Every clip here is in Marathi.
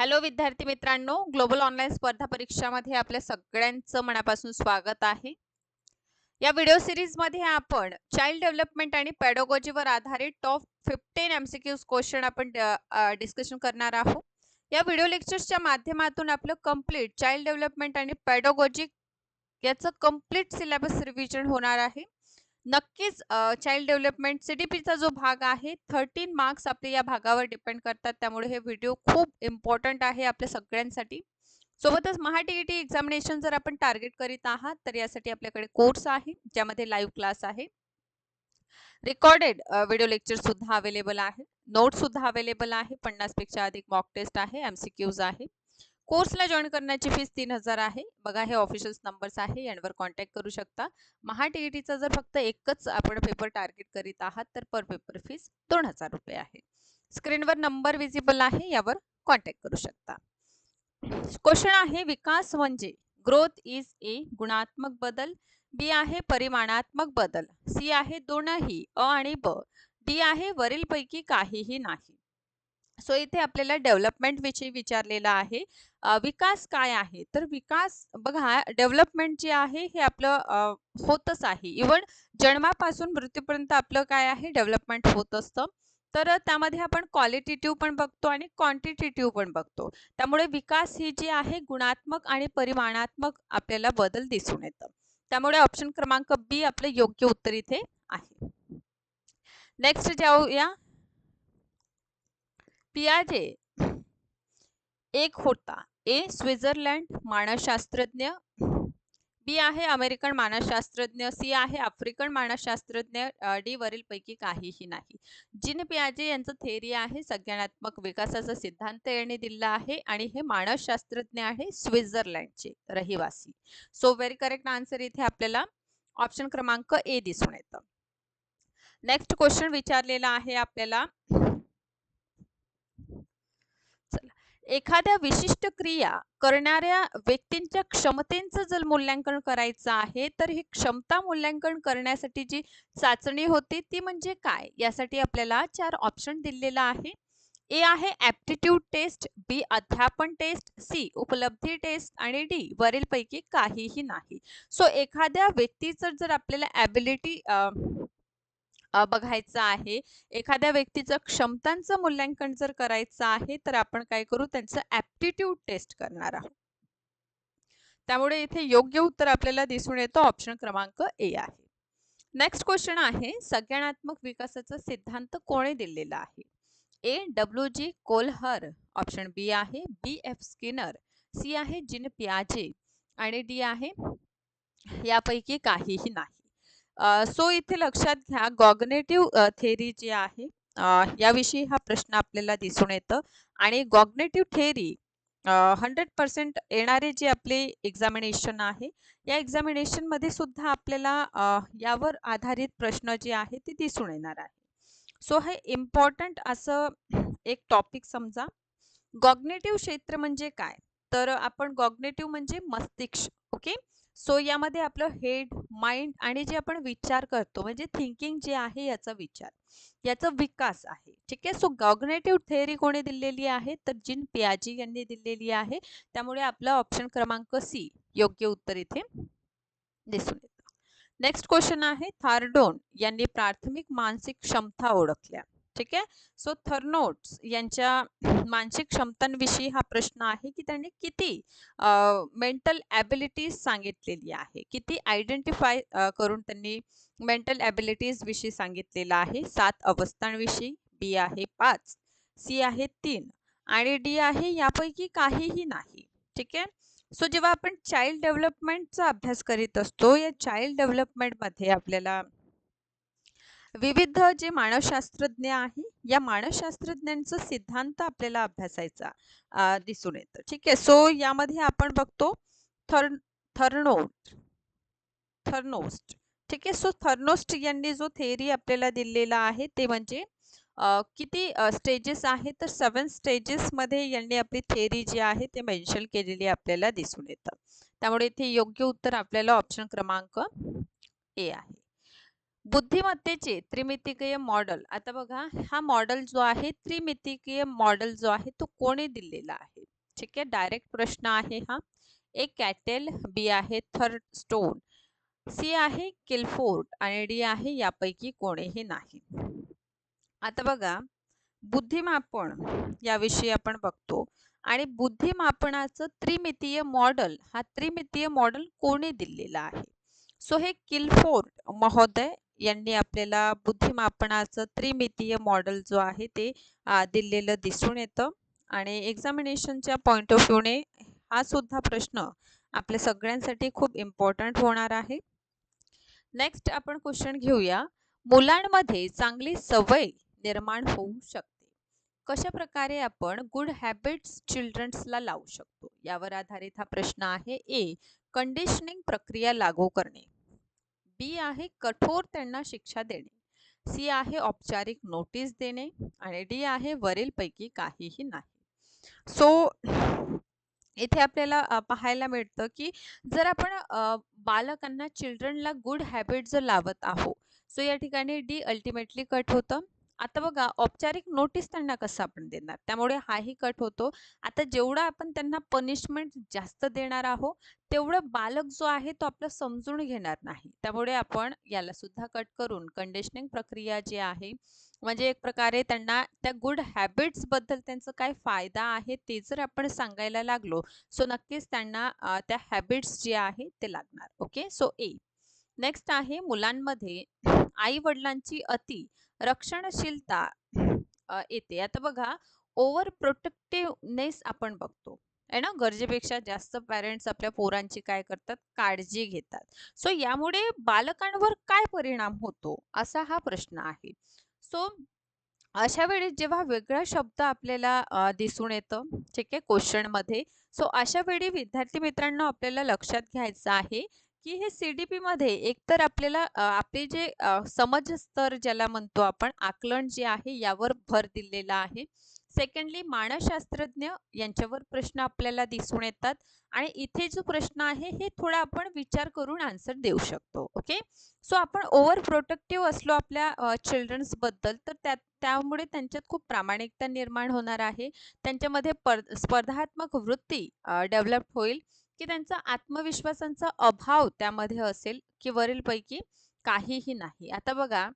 हॅलो विद्यार्थी मित्रांनो ग्लोबल ऑनलाईन स्पर्धा परीक्षामध्ये आपल्या सगळ्यांचं मनापासून स्वागत आहे. या व्हिडिओ सिरीजमध्ये आपण चाइल्ड डेव्हलपमेंट आणि पॅडोगॉजीवर आधारित top fifteen M C Qs question आपण डिस्कशन करणार आहोत. या व्हिडिओ लेक्चर्सच्या माध्यमातून आपलं कंप्लीट चाइल्ड डेव्हलपमेंट आणि पॅडोगॉजी याचं कंप्लीट सिलेबस रिव्हिजन होणार आहे. नक्कीच चाइल्ड डेव्हलपमेंट सी टी पीचा जो भाग आहे थर्टीन मार्क्स आपले या भागावर डिपेंड करतात. त्यामुळे हे व्हिडिओ खूप इम्पॉर्टंट आहे आपल्या सगळ्यांसाठी. सोबतच महाटीईटी एक्झामिनेशन जर आपण टार्गेट करीत आहात तर यासाठी आपल्याकडे कोर्स आहे ज्यामध्ये लाईव्ह क्लास आहे. रेकॉर्डेड व्हिडिओ लेक्चर सुद्धा अवेलेबल आहे. नोट सुद्धा अवेलेबल आहे. पन्नासपेक्षा अधिक मॉक टेस्ट आहे एमसीक्यूज आहे. कोर्सला जॉईन करण्याची फीस तीन हजार आहे. बघा हे ऑफिशियल नंबर्स आहे यांवर कॉन्टॅक्ट करू शकता. महा टीईटीचा जर फक्त एकच आपण पेपर टार्गेट करीत आहात तर पर पेपर फीस दोन हजार रुपये आहे. स्क्रीनवर नंबर विजिबल आहे यावर कॉन्टॅक्ट करू शकता. क्वेश्चन आहे विकास म्हणजे ग्रोथ इज ए गुणात्मक बदल बी आहे परिमाणात्मक बदल सी आहे दोनही अ आणि ब डी आहे वरीलपैकी काहीही नाही. सो इथे आपल्याला डेव्हलपमेंट विषयी विचारलेला आहे. विकास काय आहे? तर विकास बघा डेव्हलपमेंट जे आहे हे आपलं होतच आहे. इवन जन्मापासून मृत्यूपर्यंत आपलं काय आहे? डेव्हलपमेंट होत असतं. तर त्यामध्ये आपण क्वालिटेटिव्ह पण बघतो आणि क्वांटिटेटिव्ह पण बघतो. त्यामुळे विकास ही जी आहे गुणात्मक आणि परिमाणात्मक आपल्याला बदल दिसून येतं. त्यामुळे ऑप्शन क्रमांक बी आपलं योग्य उत्तर इथे आहे. नेक्स्ट जाऊया. पियाजे. एक होता. ए स्वित्झर्लंड मानसशास्त्रज्ञ. बी आहे अमेरिकन मानसशास्त्रज्ञ. सी आहे आफ्रिकन मानसशास्त्रज्ञ. डी वरील पैकी काहीही नाही. जिन पियाजे यांचं थेरी आहे संज्ञानात्मक विकासाचा सिद्धांत यांनी दिला आहे आणि हे मानसशास्त्रज्ञ आहे स्वित्झर्लंडचे रहिवासी. सो व्हेरी करेक्ट आन्सर इथे आपल्याला ऑप्शन क्रमांक ए दिसून येतं. नेक्स्ट क्वेश्चन विचारलेला आहे आपल्याला. एखाद्या विशिष्ट क्रिया करणाऱ्या व्यक्तींच्या क्षमतेचं जर मूल्यांकन करायचं आहे तर ही क्षमता मूल्यांकन करण्यासाठी जी चाचणी होती ती म्हणजे काय? यासाठी आपल्याला चार ऑप्शन दिलेला आहे. ए आहे ऍप्टिट्यूड टेस्ट बी अध्यापन टेस्ट सी उपलब्धी टेस्ट आणि डी वरील पैकी काहीही नाही. सो एखाद्या व्यक्तीचं जर आपल्याला ॲबिलिटी बघायचं आहे. एखाद्या व्यक्तीचं क्षमतांचं मूल्यांकन जर करायचं आहे तर आपण काय करू? त्यांचं ऍप्टिट्यूड टेस्ट करणार आहोत. त्यामुळे इथे योग्य उत्तर आपल्याला दिसून येतो. ऑप्शन क्रमांक ए आहे. नेक्स्ट क्वेश्चन आहे संज्ञानात्मक विकासाचा सिद्धांत कोणी दिलेला आहे? ए डब्ल्यू जी कोलहर ऑप्शन बी आहे बी एफ स्किनर सी आहे जिन पियाजे. आणि डी आहे यापैकी काहीही नाही. सो इथे लक्षात घ्या गॉग्नेटिव्ह थेरी जी आहे याविषयी हा प्रश्न आपल्याला दिसून येतं. आणि गॉग्नेटिव्ह थेरी हंड्रेड पर्सेंट येणारे जे आपले एक्झामिनेशन आहे या एक्झामिनेशनमध्ये सुद्धा आपल्याला यावर आधारित प्रश्न जे आहे ते दिसून येणार आहे. सो हे इम्पॉर्टंट असं एक टॉपिक समजा. गॉग्नेटिव्ह क्षेत्र म्हणजे काय? तर आपण गॉग्नेटिव्ह म्हणजे मस्तिष्क ओके? सो यामध्ये आपलं हेड माइंड आणि जे आपण विचार करतो म्हणजे थिंकिंग जे आहे याचा विचार याचा विकास आहे. ठीक आहे? सो गॉग्नेटिव्ह थेअरी कोणी दिलेली आहे? तर जिन पियाजी यांनी दिलेली आहे. त्यामुळे आपला ऑप्शन क्रमांक सी योग्य उत्तर इथे दिसून येतं. नेक्स्ट क्वेश्चन आहे थार्डोन यांनी प्राथमिक मानसिक क्षमता ओळखल्या. ठीक आहे? सो थर्नोट्स यांच्या मानसिक क्षमतांविषयी हा प्रश्न आहे की त्यांनी किती मेंटल ॲबिलिटीज सांगितलेली आहे? किती आयडेंटिफाय करून त्यांनी मेंटल ॲबिलिटीज विषयी सांगितलेलं आहे? सात अवस्थांविषयी बी आहे पाच सी आहे तीन आणि डी आहे यापैकी काहीही नाही. ठीक आहे? सो जेव्हा आपण चाइल्ड डेव्हलपमेंटचा अभ्यास करीत असतो या चाइल्ड डेव्हलपमेंटमध्ये आपल्याला विविध जे मानसशास्त्रज्ञ आहे या मानसशास्त्रज्ञांचं सिद्धांत आपल्याला अभ्यासायचा दिसून येतं. ठीक आहे सो यामध्ये आपण बघतो थर थर्नोट थर्नोस्ट. ठीक आहे सो थर्नोस्ट यांनी जो थेरी आपल्याला दिलेला आहे ते म्हणजे किती स्टेजेस आहेत तर सेवन स्टेजेसमध्ये यांनी आपली थेरी जी आहे ते मेन्शन केलेली आपल्याला दिसून येतं. त्यामुळे इथे योग्य उत्तर आपल्याला ऑप्शन क्रमांक ए आहे. बुद्धिमत्तेचे त्रिमितीय मॉडेल आता बघा हा मॉडेल जो आहे त्रिमितीय मॉडेल जो आहे तो कोणी दिलेला आहे? ठीक आहे डायरेक्ट प्रश्न आहे हा. ए कॅटेल बी आहे थर्ड स्टोन सी आहे किलफोर्ट आणि डी आहे यापैकी कोणीही नाही. आता बघा बुद्धिमापन याविषयी आपण बघतो आणि बुद्धिमापनाचं त्रिमितीय मॉडेल हा त्रिमितीय मॉडेल कोणी दिलेला आहे? सो हे किलफोर्ट महोदय यांनी आपल्याला बुद्धिमापनाचं त्रिमितीय मॉडेल जो आहे ते दिलेलं दिसून येतं. आणि एक्झामिनेशनच्या पॉईंट ऑफ व्ह्यूने हा सुद्धा प्रश्न आपल्या सगळ्यांसाठी खूप इम्पॉर्टंट होणार आहे. नेक्स्ट आपण क्वेश्चन घेऊया. मुलांमध्ये चांगली सवय निर्माण होऊ शकते. कशा प्रकारे आपण गुड हॅबिट्स चिल्ड्रन्सला लावू शकतो? यावर आधारित हा प्रश्न आहे. ए कंडिशनिंग प्रक्रिया लागू करणे. बी आहे कठोर त्यांना शिक्षा देणे. सी आहे औपचारिक नोटीस देणे आणि डी आहे वरीलपैकी काहीही नाही. सो इथे आपल्याला पाहायला मिळतं की जर आपण बालकांना चिल्ड्रनला गुड हॅबिट जर लावत आहोत सो या ठिकाणी डी अल्टिमेटली कट होतं. आता बघा औपचारिक नोटीस त्यांना कसं आपण देणार? त्यामुळे हाही कट होतो. आता जेवढा आपण त्यांना पनिशमेंट जास्त देणार आहोत तेवढं बालक जो आहे तो आपलं समजून घेणार नाही. त्यामुळे आपण याला सुद्धा कट करून कंडिशनिंग प्रक्रिया जी आहे म्हणजे एक प्रकारे त्यांना त्या गुड हॅबिट्सबद्दल त्यांचं काय फायदा आहे ते जर आपण सांगायला लागलो सो नक्कीच त्यांना त्या हॅबिट्स जे आहे ते लागणार. ओके सो ए नेक्स्ट आहे मुलांमध्ये आई वडिलांची अति रक्षणशीलता येते. आता बघा ओव्हर प्रोटेक्टिव्हनेस आपण बघतो. आहे ना? गरजेपेक्षा जास्त पॅरेंट्स आपल्या पोरांची काय करतात? काळजी घेतात. सो यामुळे बालकांवर काय परिणाम होतो? असा हा प्रश्न आहे. सो अशा वेळी जेव्हा वेगळा शब्द आपल्याला दिसून येतं ठीक आहे? क्वेश्चनमध्ये. सो अशा वेळी विद्यार्थी मित्रांनो आपल्याला लक्षात घ्यायचं आहे की हे सी डी पीमध्ये एकतर आपल्याला आपले जे समज स्तर ज्याला म्हणतो आपण आकलन जे आहे यावर भर दिलेला आहे. सेकंडली मानसशास्त्रज्ञ यांच्यावर प्रश्न आपल्याला दिसून येतात आणि इथे जो प्रश्न आहे हे थोडा आपण विचार करून आन्सर देऊ शकतो ओके सो आपण ओव्हर प्रोटेक्टिव्ह असलो आपल्या चिल्ड्रन्सबद्दल तर त्या त्यामुळे त्यांच्यात खूप प्रामाणिकता निर्माण होणार आहे. त्यांच्यामध्ये स्पर्धात्मक वृत्ती डेव्हलप होईल. की त्यांचा आत्मविश्वासांचा अभाव त्यामध्ये असेल की वरीलपैकी काहीही नाही. आता बघा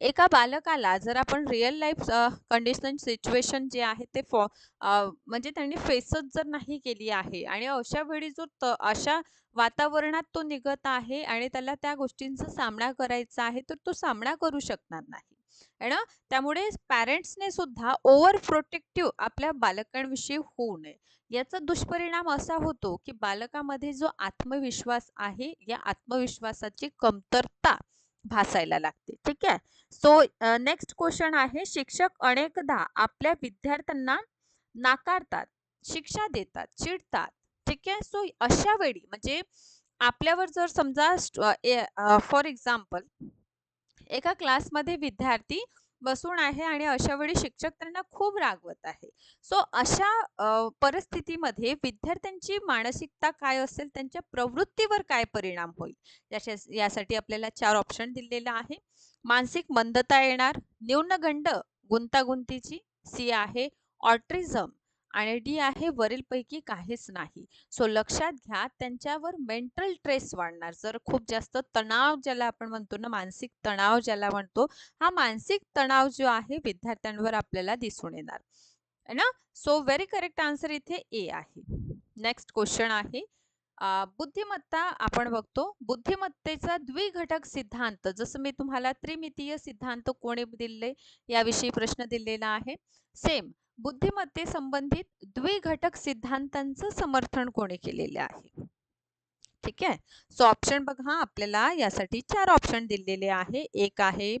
एका बालकाला जर आपण रिअल लाईफ कंडिशन सिच्युएशन जे आहे ते फॉ म्हणजे त्यांनी फेसच जर नाही केली आहे आणि अशा वेळी जो अशा वातावरणात तो निघत आहे आणि त्याला त्या गोष्टींचा सामना करायचा आहे तर तो सामना करू शकणार नाही. आहे ना? त्यामुळे पॅरेंट्सने सुद्धा ओव्हर प्रोटेक्टिव्ह आपल्या बालकांविषयी होऊ नये. याचा दुष्परिणाम असा होतो की बालकामध्ये जो आत्मविश्वास आहे या आत्मविश्वासाची कमतरता भासायला लागते. ठीक आहे? सो नेक्स्ट क्वेश्चन आहे शिक्षक अनेकदा आपल्या विद्यार्थ्यांना नाकारतात शिक्षा देतात चिडतात. ठीक आहे? सो अशा वेळी म्हणजे आपल्यावर जर समजा फॉर एक्झाम्पल एका क्लासमध्ये विद्यार्थी बसून आहे आणि अशा वेळी शिक्षक त्यांना खूप रागवत आहे. सो अशा परिस्थितीमध्ये विद्यार्थ्यांची मानसिकता काय असेल त्यांच्या प्रवृत्तीवर काय परिणाम होईल? याच्या यासाठी आपल्याला चार ऑप्शन दिलेला आहे. मानसिक मंदता येणार न्यूनगंड गुंतागुंतीची सी आहे ऑट्रिझम आणि डी आहे वरीलपैकी काहीच नाही. सो लक्षात घ्या त्यांच्यावर मेंटल ट्रेस वाढणार. जर खूप जास्त तणाव ज्याला आपण म्हणतो ना मानसिक तणाव ज्याला म्हणतो हा मानसिक तणाव जो आहे विद्यार्थ्यांवर आपल्याला दिसून येणार. है ना? सो व्हेरी करेक्ट आन्सर इथे ए आहे. नेक्स्ट क्वेश्चन आहे. बुद्धिमत्ता आपण बघतो. बुद्धिमत्तेचा द्विघटक सिद्धांत जसं मी तुम्हाला त्रिमितीय सिद्धांत कोणी दिले याविषयी प्रश्न दिलेला आहे. सेम बुद्धिमत्ते संबंधित द्विघटक सिद्धांतांचं समर्थन कोणी केलेलं आहे? ठीक आहे? सो ऑप्शन बघा. आपल्याला यासाठी चार ऑप्शन दिलेले आहे. एक आहे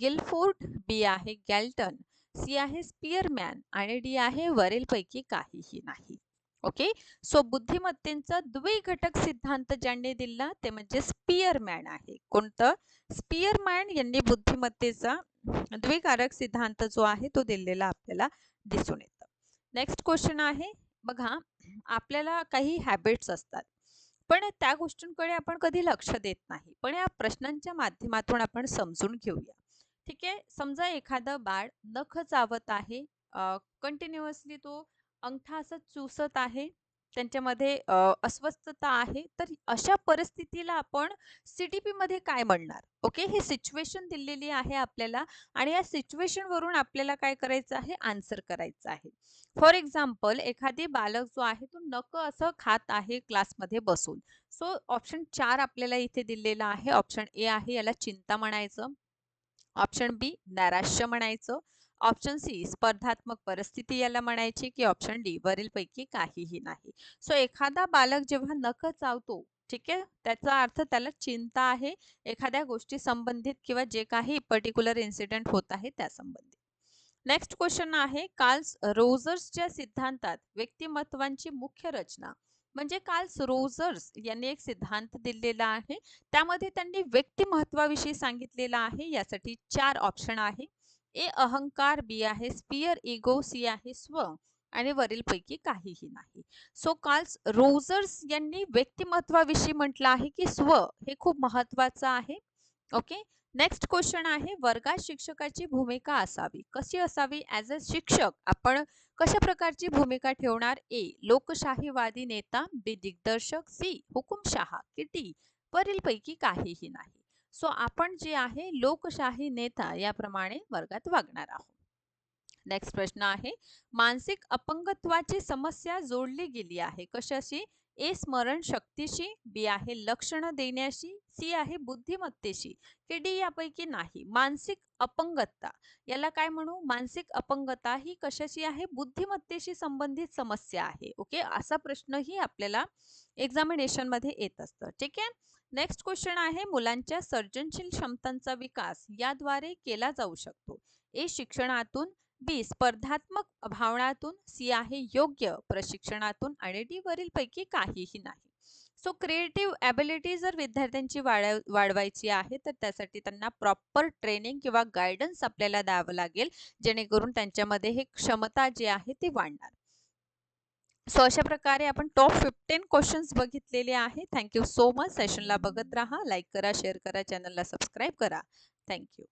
गिलफोर्ड बी आहे गॅल्टन सी आहे स्पियरमॅन आणि डी आहे वरीलपैकी काहीही नाही. ओके सो बुद्धिमत्तेचा द्विघटक सिद्धांत ज्यांनी दिला ते म्हणजे स्पियरमॅन आहे. कोणतं? स्पियरमॅन यांनी बुद्धिमत्तेचा द्विकारक सिद्धांत जो आहे तो दिलेला आपल्याला दिसून येतो. नेक्स्ट क्वेश्चन आहे बघा आपल्याला काही हॅबिट्स असतात पण त्या गोष्टींकडे आपण कधी लक्ष देत नाही. पण या प्रश्नांच्या माध्यमातून आपण समजून घेऊया. ठीक आहे? समजा एखादं बाळ नख चावत आहे कंटिन्युअसली तो अंगठा असं चुसत आहे त्यांच्यामध्ये अस्वस्थता आहे तर अशा परिस्थितीला आपण सीडीपी मध्ये काय म्हणणार? ओके ही सिच्युएशन दिलेली आहे आपल्याला आणि या सिच्युएशन वरून आपल्याला काय करायचं आहे? आन्सर करायचं आहे. फॉर एक्झाम्पल एखादी बालक जो आहे तो नक असं खात आहे क्लासमध्ये बसून. सो ऑप्शन चार आपल्याला इथे दिलेला आहे. ऑप्शन ए आहे याला चिंता म्हणायचं. ऑप्शन बी नैराश्य म्हणायचं. ऑप्शन सी स्पर्धात्मक परिस्थिती याला म्हणायची की ऑप्शन डी वरील पैकी काहीही नाही. सो एखादा बालक जेव्हा नख चावतो ठीक आहे? त्याचा अर्थ त्याला चिंता आहे एखाद्या गोष्टी संबंधित किंवा जे काही पर्टिक्युलर इन्सिडेंट होत आहे त्या संबंधित नेक्स्ट क्वेश्चन आहे काल्स रोजर्सच्या सिद्धांतात व्यक्तिमत्वांची मुख्य रचना. म्हणजे काल्स रोजर्स यांनी एक सिद्धांत दिलेला आहे. त्यामध्ये त्यांनी व्यक्तिमत्वाविषयी सांगितलेला आहे. यासाठी चार ऑप्शन आहे. ए अहंकार बी आहे स्पियर इगो सी आहे स्व आणि वरील पैकी काहीही नाही. सो काल्स रोजर्स यांनी व्यक्तिमत्वाविषयी म्हटलं आहे की स्व हे खूप महत्वाचं आहे. ओके नेक्स्ट क्वेश्चन आहे वर्गात शिक्षकाची भूमिका असावी. कशी असावी? ॲज अ शिक्षक आपण कशा प्रकारची भूमिका ठेवणार? ए लोकशाहीवादी नेता बी दिग्दर्शक सी हुकुमशहा की डी वरील पैकी काहीही नाही. सो आपण जे आहे लोकशाही नेता याप्रमाणे वर्गात वागणार आहोत. नेक्स्ट प्रश्न आहे मानसिक अपंगत्वाची समस्या जोडली गेली आहे कशाशी? ए स्मरण शक्तीशी बी आहे लक्षण देण्याशी सी आहे बुद्धिमत्तेशी. की डी यापैकी नाही. मानसिक अपंगता. याला काय म्हणू? मानसिक अपंगता ही कशाशी आहे? बुद्धिमत्तेशी संबंधित समस्या आहे. ओके? असा प्रश्नही आपल्याला एक्झामिनेशनमध्ये येत असतं. ठीक आहे? नेक्स्ट क्वेश्चन आहे मुलांच्या सर्जनशील क्षमतांचा विकास याद्वारे केला जाऊ शकतो. ए शिक्षणातून बी स्पर्धात्मक भावनातून सी आहे योग्य प्रशिक्षणातून आणि डी वरील पैकी काहीही नाही. सो क्रिएटिव्ह ॲबिलिटी जर विद्यार्थ्यांची वाढ वाढवायची आहे तर त्यासाठी त्यांना प्रॉपर ट्रेनिंग किंवा गायडन्स आपल्याला द्यावं लागेल जेणेकरून त्यांच्यामध्ये हे क्षमता जी आहे ती वाढणार. सो अशा प्रकारे आपण टॉप फिफ्टीन क्वेश्चन्स बघितलेले आहे. थँक्यू सो मच सेशनला बघत राहा लाईक करा शेअर करा चॅनलला सबस्क्राईब करा. थँक्यू